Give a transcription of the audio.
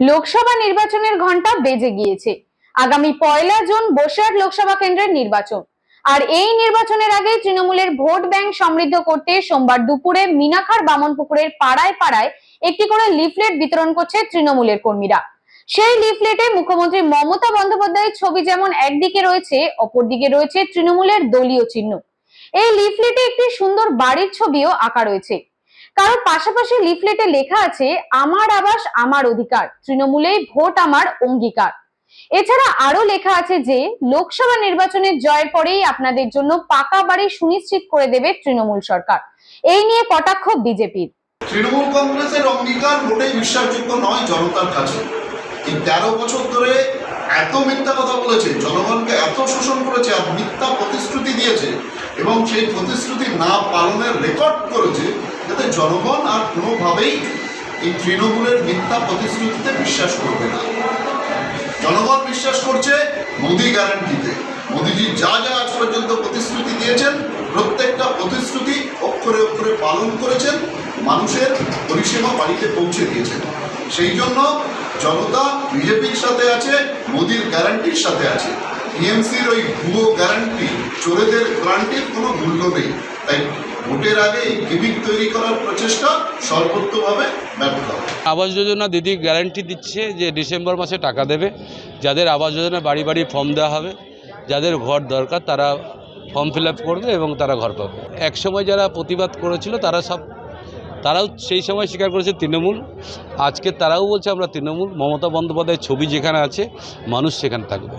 লোকসভা নির্বাচনের ঘণ্টা বেজে গিয়েছে। আগামী পয়লা জুন বসিরহাট লোকসভা কেন্দ্রের নির্বাচন। আর এই নির্বাচনের আগে তৃণমূলের ভোট ব্যাংক সমৃদ্ধ করতে সোমবার দুপুরে মিনাখার বামনপুকুরের পাড়ায় পাড়ায় একটি করে লিফলেট বিতরণ করছে তৃণমূলের কর্মীরা। সেই লিফলেটে মুখ্যমন্ত্রী মমতা বন্দ্যোপাধ্যায়ের ছবি যেমন একদিকে রয়েছে, অপরদিকে রয়েছে তৃণমূলের দলীয় চিহ্ন। এই লিফলেটে একটি সুন্দর বাড়ির ছবিও আঁকা রয়েছে। কারণ পাশাপাশি লিফলেটে লেখা আছে, আমার আবাস আমার অধিকার, তৃণমূলেই ভোট আমার অঙ্গীকার। এছাড়া আরও লেখা আছে যে, লোকসভা নির্বাচনের জয়ের পরেই আপনাদের জন্য পাকা বাড়ি সুনিশ্চিত করে দেবে তৃণমূল সরকার। এই নিয়ে কটাক্ষ বিজেপির। তৃণমূল কংগ্রেসের অঙ্গীকার মোটেই বিশ্বাসযোগ্য নয় জনতার কাছে। এই তেরো বছর ধরে এত মিথ্যা কথা বলেছে, জনগণকে এত শোষণ করেছে আর মিথ্যা প্রতিশ্রুতি দিয়েছে এবং সেই প্রতিশ্রুতি না পালনের রেকর্ড করেছে যাতে জনগণ আর কোনোভাবেই এই তৃণমূলের মিথ্যা প্রতিশ্রুতিতে বিশ্বাস করবে না। জনগণ বিশ্বাস করছে মোদি গ্যারান্টিতে। মোদিজি যা যা আজ পর্যন্ত প্রতিশ্রুতি দিয়েছেন, প্রত্যেকটা প্রতিশ্রুতি অক্ষরে অক্ষরে পালন করেছেন, মানুষের পরিষেবা বাড়িতে পৌঁছে দিয়েছেন। সেই জন্য জনতা বিজেপির সাথে আছে, মোদির গ্যারান্টির সাথে আছে। টিএমসির ওই ভুয়ো গ্যারান্টি, চোরেদের গ্যারান্টির কোনো মূল্য নেই। তাই ভোটের আগে তৈরি করার প্রচেষ্টা সর্বোত্তভাবে ব্যর্থ আবাস যোজনা দিদি গ্যারান্টি দিচ্ছে যে ডিসেম্বর মাসে টাকা দেবে। যাদের আবাস যোজনা বাড়ি বাড়ি ফর্ম দেওয়া হবে, যাদের ঘর দরকার তারা ফর্ম ফিল করবে এবং তারা ঘর পাবে। এক সময় যারা প্রতিবাদ করেছিল, তারা সব, তারাও সেই সময় স্বীকার করেছে তৃণমূল। আজকে তারাও বলছে, আমরা তৃণমূল। মমতা বন্দ্যোপাধ্যায়ের ছবি যেখানে আছে, মানুষ সেখানে থাকবে।